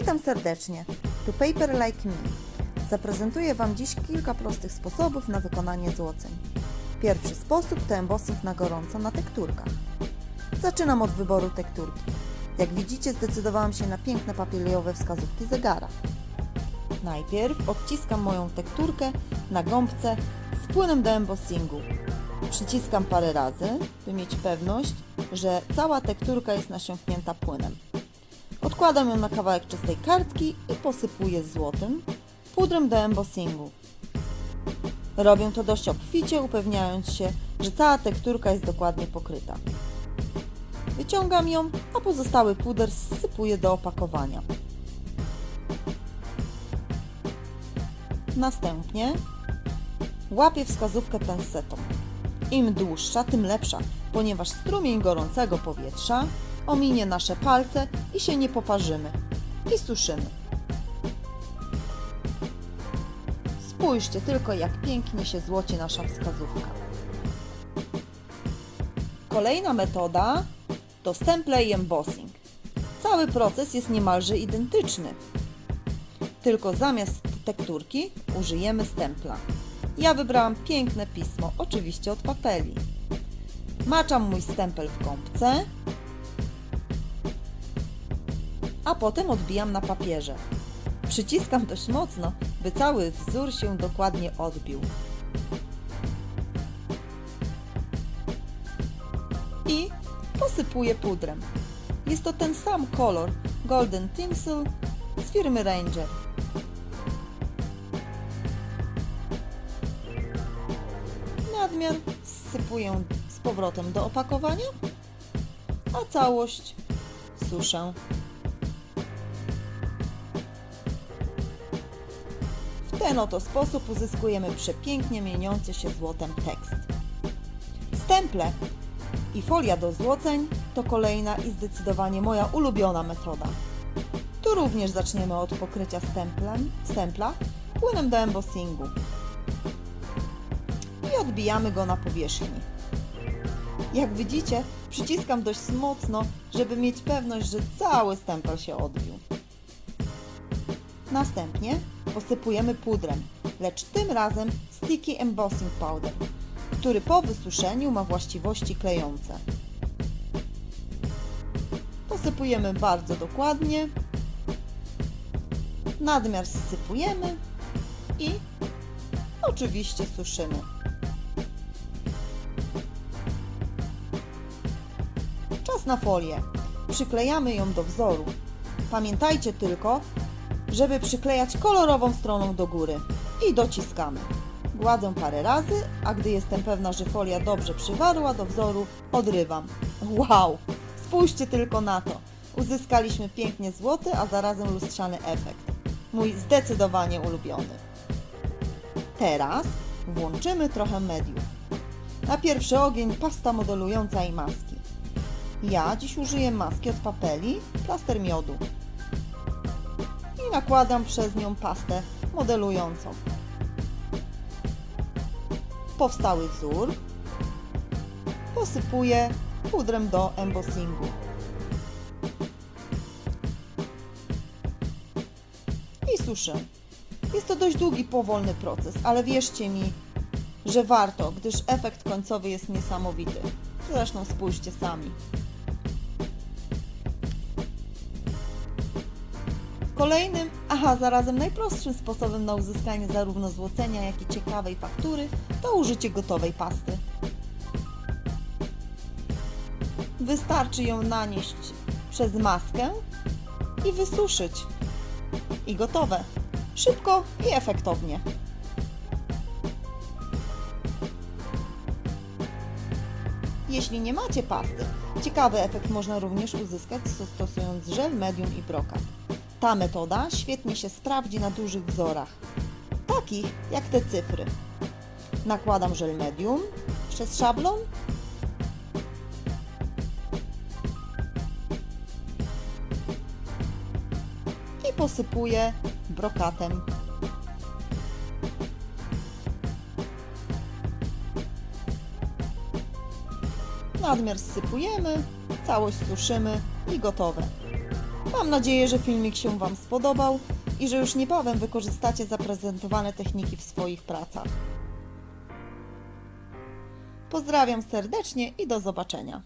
Witam serdecznie. Tu Paper Like Me. Zaprezentuję Wam dziś kilka prostych sposobów na wykonanie złoceń. Pierwszy sposób to embossing na gorąco na tekturkach. Zaczynam od wyboru tekturki. Jak widzicie zdecydowałam się na piękne papierowe wskazówki zegara. Najpierw odciskam moją tekturkę na gąbce z płynem do embossingu. Przyciskam parę razy, by mieć pewność, że cała tekturka jest nasiąknięta płynem. Odkładam ją na kawałek czystej kartki i posypuję złotym pudrem do embossingu. Robię to dość obficie, upewniając się, że cała tekturka jest dokładnie pokryta. Wyciągam ją, a pozostały puder zsypuję do opakowania. Następnie łapię wskazówkę pensetą. Im dłuższa, tym lepsza, ponieważ strumień gorącego powietrza ominie nasze palce i się nie poparzymy. I suszymy. Spójrzcie tylko, jak pięknie się złoci nasza wskazówka. Kolejna metoda to stemple i embossing. Cały proces jest niemalże identyczny, tylko zamiast tekturki użyjemy stempla. Ja wybrałam piękne pismo, oczywiście od papeli. Maczam mój stempel w gąbce, a potem odbijam na papierze. Przyciskam dość mocno, by cały wzór się dokładnie odbił. I posypuję pudrem. Jest to ten sam kolor Golden Tinsel z firmy Ranger. Nadmiar sypuję z powrotem do opakowania, a całość suszę. W ten oto sposób uzyskujemy przepięknie mieniący się złotem tekst. Stemple i folia do złoceń to kolejna i zdecydowanie moja ulubiona metoda. Tu również zaczniemy od pokrycia stemplem, stempla płynem do embossingu i odbijamy go na powierzchni. Jak widzicie, przyciskam dość mocno, żeby mieć pewność, że cały stempel się odbił. Następnie posypujemy pudrem, lecz tym razem Sticky Embossing Powder, który po wysuszeniu ma właściwości klejące. Posypujemy bardzo dokładnie, nadmiar zsypujemy i oczywiście suszymy. Czas na folię. Przyklejamy ją do wzoru. Pamiętajcie tylko, żeby przyklejać kolorową stroną do góry i dociskamy. Gładzę parę razy, a gdy jestem pewna, że folia dobrze przywarła do wzoru, odrywam. Wow! Spójrzcie tylko na to. Uzyskaliśmy pięknie złoty, a zarazem lustrzany efekt. Mój zdecydowanie ulubiony. Teraz włączymy trochę mediów. Na pierwszy ogień pasta modelująca i maski. Ja dziś użyję maski od papeli, plaster miodu i nakładam przez nią pastę modelującą. Powstały wzór posypuję pudrem do embossingu. I suszę. Jest to dość długi, powolny proces, ale wierzcie mi, że warto, gdyż efekt końcowy jest niesamowity. Zresztą spójrzcie sami. Kolejnym, a zarazem najprostszym sposobem na uzyskanie zarówno złocenia, jak i ciekawej faktury to użycie gotowej pasty. Wystarczy ją nanieść przez maskę i wysuszyć. I gotowe. Szybko i efektownie. Jeśli nie macie pasty, ciekawy efekt można również uzyskać stosując żel, medium i brokat. Ta metoda świetnie się sprawdzi na dużych wzorach, takich jak te cyfry. Nakładam żel medium przez szablon i posypuję brokatem. Nadmiar zsypujemy, całość suszymy i gotowe. Mam nadzieję, że filmik się Wam spodobał i że już niebawem wykorzystacie zaprezentowane techniki w swoich pracach. Pozdrawiam serdecznie i do zobaczenia.